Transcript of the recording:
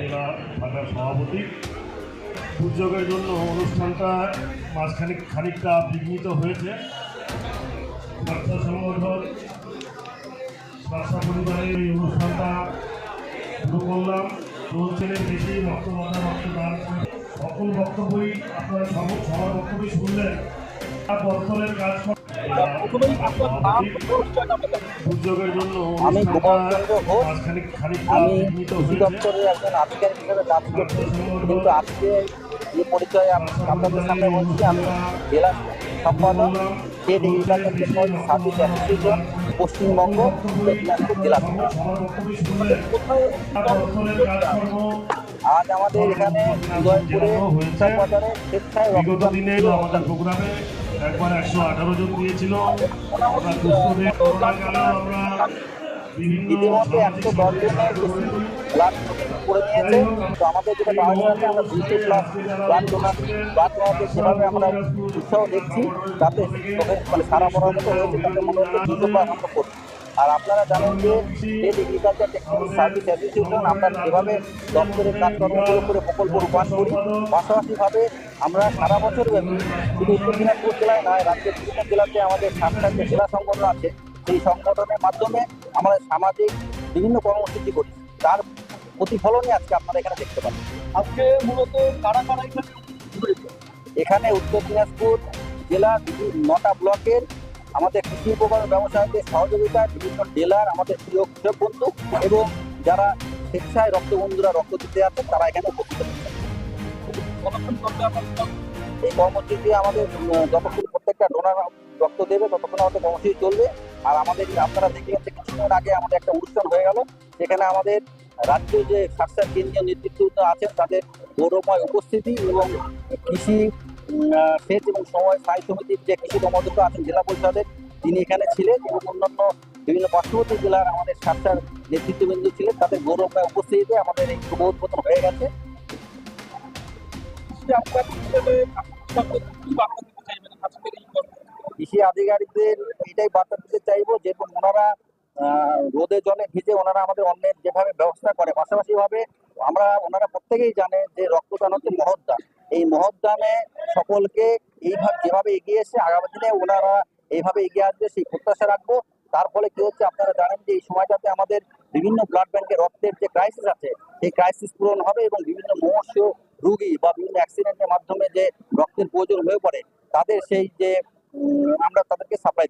জেলা শাখার সভাপতি। দুর্যোগের জন্য অনুষ্ঠানটা মাঝখানে খানিকটা বিঘ্নিত হয়েছে। ব্যবসা সংগঠন ব্যবসা পরিবারের এই অনুষ্ঠানটা শুরু করলাম। চলছেনের বেশি বক্তব্য রক্তদান সকল বক্তব্যই আপনারা সব সবার বক্তব্যই শুনলেন। দপ্তরের কাজ আমি গোপাল চন্দ্র ঘোষ। আমি কৃষি দপ্তরের একজন আধিকারিক হিসেবে কাজ করছি। কিন্তু আজকে যে পরিচয় আপ- আপনাদের সামনে বলছি আমি জেলা সম্পাদক state agriculture technology service association Paschimbanga Dinajpur জেলা আজ আমাদের এখানে উদয়পুরে বাজারে স্বেচ্ছায় রক্তদান একবার একশো আঠারো জন দিয়েছিল। আমরা করোনাকালেও আমাদের যেটা আমরা দুশো প্লাস ব্লাড ডোনার ব্লাড ডোনারকে সেভাবে আমরা উৎসাহ দেখছি যাতে মানে সারা পড়ার মতো হয়েছে তাতে মনে হচ্ছে দুশো প্লাস আমরা করছি। আর আপনারা জানেন যে state agriculture technology service association আমরা যেভাবে দপ্তরের কাজকর্মগুলো করে প্রকল্প রূপায়ণ করি পাশাপাশিভাবে আমরা সারা বছর ব্যাপী শুধু উত্তর দিনাজপুর জেলায় নয় রাজ্যের বিভিন্ন জেলাতে আমাদের সাতটার যে জেলা সংগঠন আছে। সেই সংগঠনের মাধ্যমে আমরা সামাজিক বিভিন্ন কর্মসূচি করি। তার প্রতিফলনই আজকে আপনারা এখানে দেখতে পাচ্ছেন। আজকে মূলত কারা কারা এখানে এখানে উত্তর দিনাজপুর জেলা নটা ব্লকের আমাদের কৃষি উপকরণ ব্যবসায়ীদের সহযোগিতায় বিভিন্ন জেলার আমাদের প্রিয় কৃষক বন্ধু এবং যারা স্বেচ্ছায় রক্তবন্ধুরা রক্ত দিতে আছেন তারা এখানে উপস্থিত এই কর্মসূচি আমাদের যতক্ষণ প্রত্যেকটা ডোনার রক্ত দেবে, ততক্ষণ আমাদের কর্মসূচি চলবে। আর আমাদের আপনারা দেখলেন যে কিছুক্ষণ আগে আমাদের একটা অনুষ্ঠান হয়ে গেল সেখানে আমাদের রাজ্য যে স্বাস্থ্য কেন্দ্রীয় নেতৃত্ব আছেন, তাদের গৌরবময় উপস্থিতি এবং কৃষি সেচ এবং সময় স্থায়ী সমিতির যে কৃষি কর্মদক্ষ আছেন জেলা পরিষদের তিনি এখানে ছিলেন এবং অন্যান্য বিভিন্ন পার্শ্ববর্তী জেলার আমাদের স্বাস্থ্যের নেতৃত্ববৃন্দ ছিলেন। তাদের গৌরবময় উপস্থিতিতে আমাদের এই শুভ উদ্বোধন হয়ে গেছে। যে কৃষি আধিকারিকদের এইটাই বার্তা দিতে চাইব যেরকম ওনারা রোদে জলে ভিজে ওনারা আমাদের অন্যের যেভাবে ব্যবস্থা করে পাশাপাশি ভাবে আমরা ওনারা প্রত্যেকেই জানে যে রক্তদান হচ্ছে মহৎদান এই মহৎদানে সকলকে এইভাবে যেভাবে এগিয়ে এসে আগামী দিনে ওনারা এইভাবে এগিয়ে আসবে, সেই প্রত্যাশা রাখব। তার ফলে কি হচ্ছে, আপনারা জানেন যে এই সময়টাতে আমাদের বিভিন্ন ব্লাড ব্যাংকে রক্তের যে ক্রাইসিস আছে, সেই ক্রাইসিস পূরণ হবে এবং বিভিন্ন মুমূর্ষ রুগী বা বিভিন্ন অ্যাক্সিডেন্টের মাধ্যমে যে রক্তের প্রয়োজন হয়ে পড়ে, তাদের সেই যে আমরা তাদেরকে সাপ্লাই